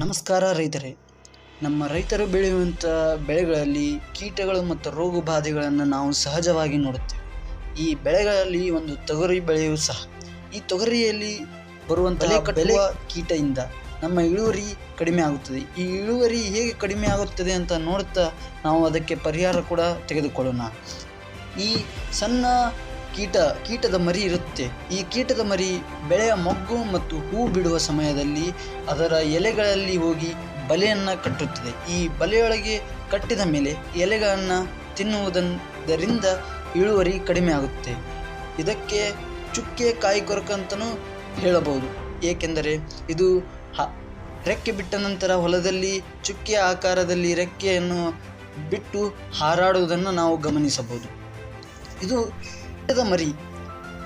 ನಮಸ್ಕಾರ ರೈತರೇ. ನಮ್ಮ ರೈತರು ಬೆಳೆಯುವಂಥ ಬೆಳೆಗಳಲ್ಲಿ ಕೀಟಗಳು ಮತ್ತು ರೋಗ ಬಾಧೆಗಳನ್ನು ನಾವು ಸಹಜವಾಗಿ ನೋಡುತ್ತೇವೆ. ಈ ಬೆಳೆಗಳಲ್ಲಿ ಒಂದು ತೊಗರಿ ಬೆಳೆಯೂ ಸಹ. ಈ ತೊಗರಿಯಲ್ಲಿ ಬರುವಂಥ ಬೆಲೆ ಕೀಟದಿಂದ ನಮ್ಮ ಇಳುವರಿ ಕಡಿಮೆ ಆಗುತ್ತದೆ. ಈ ಇಳುವರಿ ಹೇಗೆ ಕಡಿಮೆ ಆಗುತ್ತದೆ ಅಂತ ನೋಡುತ್ತಾ ನಾವು ಅದಕ್ಕೆ ಪರಿಹಾರ ಕೂಡ ತೆಗೆದುಕೊಳ್ಳೋಣ. ಈ ಸಣ್ಣ ಕೀಟ, ಕೀಟದ ಮರಿ ಇರುತ್ತೆ. ಈ ಕೀಟದ ಮರಿ ಬೆಳೆಯ ಮೊಗ್ಗು ಮತ್ತು ಹೂ ಬಿಡುವ ಸಮಯದಲ್ಲಿ ಅದರ ಎಲೆಗಳಲ್ಲಿ ಹೋಗಿ ಬಲೆಯನ್ನು ಕಟ್ಟುತ್ತದೆ. ಈ ಬಲೆಯೊಳಗೆ ಕಟ್ಟಿದ ಮೇಲೆ ಎಲೆಗಳನ್ನು ತಿನ್ನುವುದರಿಂದ ಇಳುವರಿ ಕಡಿಮೆ ಆಗುತ್ತೆ. ಇದಕ್ಕೆ ಚುಕ್ಕೆ, ಕಾಯಿ, ಕೊರಕ ಅಂತಲೂ ಹೇಳಬಹುದು. ಏಕೆಂದರೆ ಇದು ಹ, ರೆಕ್ಕೆ ಬಿಟ್ಟ ನಂತರ ಹೊಲದಲ್ಲಿ ಚುಕ್ಕೆ ಆಕಾರದಲ್ಲಿ ರೆಕ್ಕೆಯನ್ನು ಬಿಟ್ಟು ಹಾರಾಡುವುದನ್ನು ನಾವು ಗಮನಿಸಬಹುದು. ಇದು ಕೀಟದ ಮರಿ.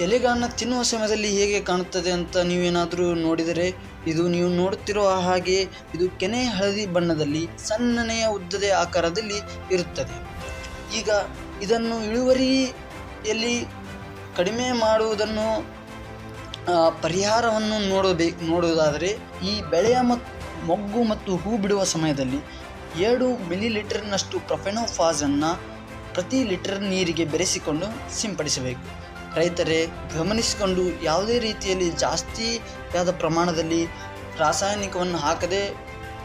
ಎಲೆಗಳನ್ನು ತಿನ್ನುವ ಸಮಯದಲ್ಲಿ ಹೇಗೆ ಕಾಣುತ್ತದೆ ಅಂತ ನೀವೇನಾದರೂ ನೋಡಿದರೆ, ಇದು ನೀವು ನೋಡುತ್ತಿರುವ ಹಾಗೆ ಇದು ಕೆನೆ ಹಳದಿ ಬಣ್ಣದಲ್ಲಿ ಸಣ್ಣನೆಯ ಉದ್ದದ ಆಕಾರದಲ್ಲಿ ಇರುತ್ತದೆ. ಈಗ ಇದನ್ನು ಇಳುವರಿಯಲ್ಲಿ ಕಡಿಮೆ ಮಾಡುವುದನ್ನು ಪರಿಹಾರವನ್ನು ನೋಡಬೇಕು ನೋಡುವುದಾದರೆ ಈ ಬೆಳೆಯ ಮತ್ತು ಮೊಗ್ಗು ಮತ್ತು ಹೂ ಬಿಡುವ ಸಮಯದಲ್ಲಿ ಎರಡು ಮಿಲಿ ಲೀಟರ್ನಷ್ಟು ಪ್ರೊಫೆನೋಫಾಸನ್ನು ಪ್ರತಿ ಲೀಟರ್ ನೀರಿಗೆ ಬೆರೆಸಿಕೊಂಡು ಸಿಂಪಡಿಸಬೇಕು. ರೈತರೇ, ಗಮನಿಸಿಕೊಂಡು ಯಾವುದೇ ರೀತಿಯಲ್ಲಿ ಜಾಸ್ತಿಯಾದ ಪ್ರಮಾಣದಲ್ಲಿ ರಾಸಾಯನಿಕವನ್ನು ಹಾಕದೆ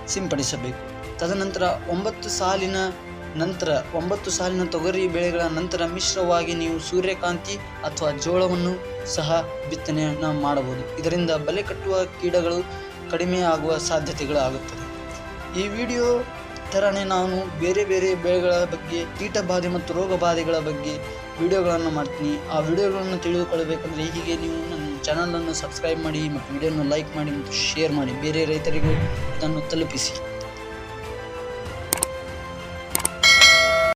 ಸಿಂಪಡಿಸಬೇಕು. ತದನಂತರ ಒಂಬತ್ತು ಸಾಲಿನ ನಂತರ, ಒಂಬತ್ತು ಸಾಲಿನ ತೊಗರಿ ಬೆಳೆಗಳ ನಂತರ ಮಿಶ್ರವಾಗಿ ನೀವು ಸೂರ್ಯಕಾಂತಿ ಅಥವಾ ಜೋಳವನ್ನು ಸಹ ಬಿತ್ತನೆಯನ್ನು ಮಾಡಬಹುದು. ಇದರಿಂದ ಬಲೆ ಕಟ್ಟುವ ಕೀಡಗಳು ಕಡಿಮೆ ಆಗುವ ಸಾಧ್ಯತೆಗಳು ಆಗುತ್ತದೆ ಈ ವಿಡಿಯೋ ಥರನೇ ನಾನು ಬೇರೆ ಬೇರೆ ಬೆಳೆಗಳ ಬಗ್ಗೆ ಕೀಟ ಬಾಧೆ ಮತ್ತು ರೋಗ ಬಾಧೆಗಳ ಬಗ್ಗೆ ವಿಡಿಯೋಗಳನ್ನು ಮಾಡ್ತೀನಿ. ಆ ವಿಡಿಯೋಗಳನ್ನು ತಿಳಿದುಕೊಳ್ಳಬೇಕಂದ್ರೆ ಹೀಗೆ ನೀವು ನನ್ನ ಚಾನಲನ್ನು ಸಬ್ಸ್ಕ್ರೈಬ್ ಮಾಡಿ ಮತ್ತು ವಿಡಿಯೋನ ಲೈಕ್ ಮಾಡಿ ಮತ್ತು ಶೇರ್ ಮಾಡಿ. ಬೇರೆ ರೈತರಿಗೂ ಇದನ್ನು ತಲುಪಿಸಿ.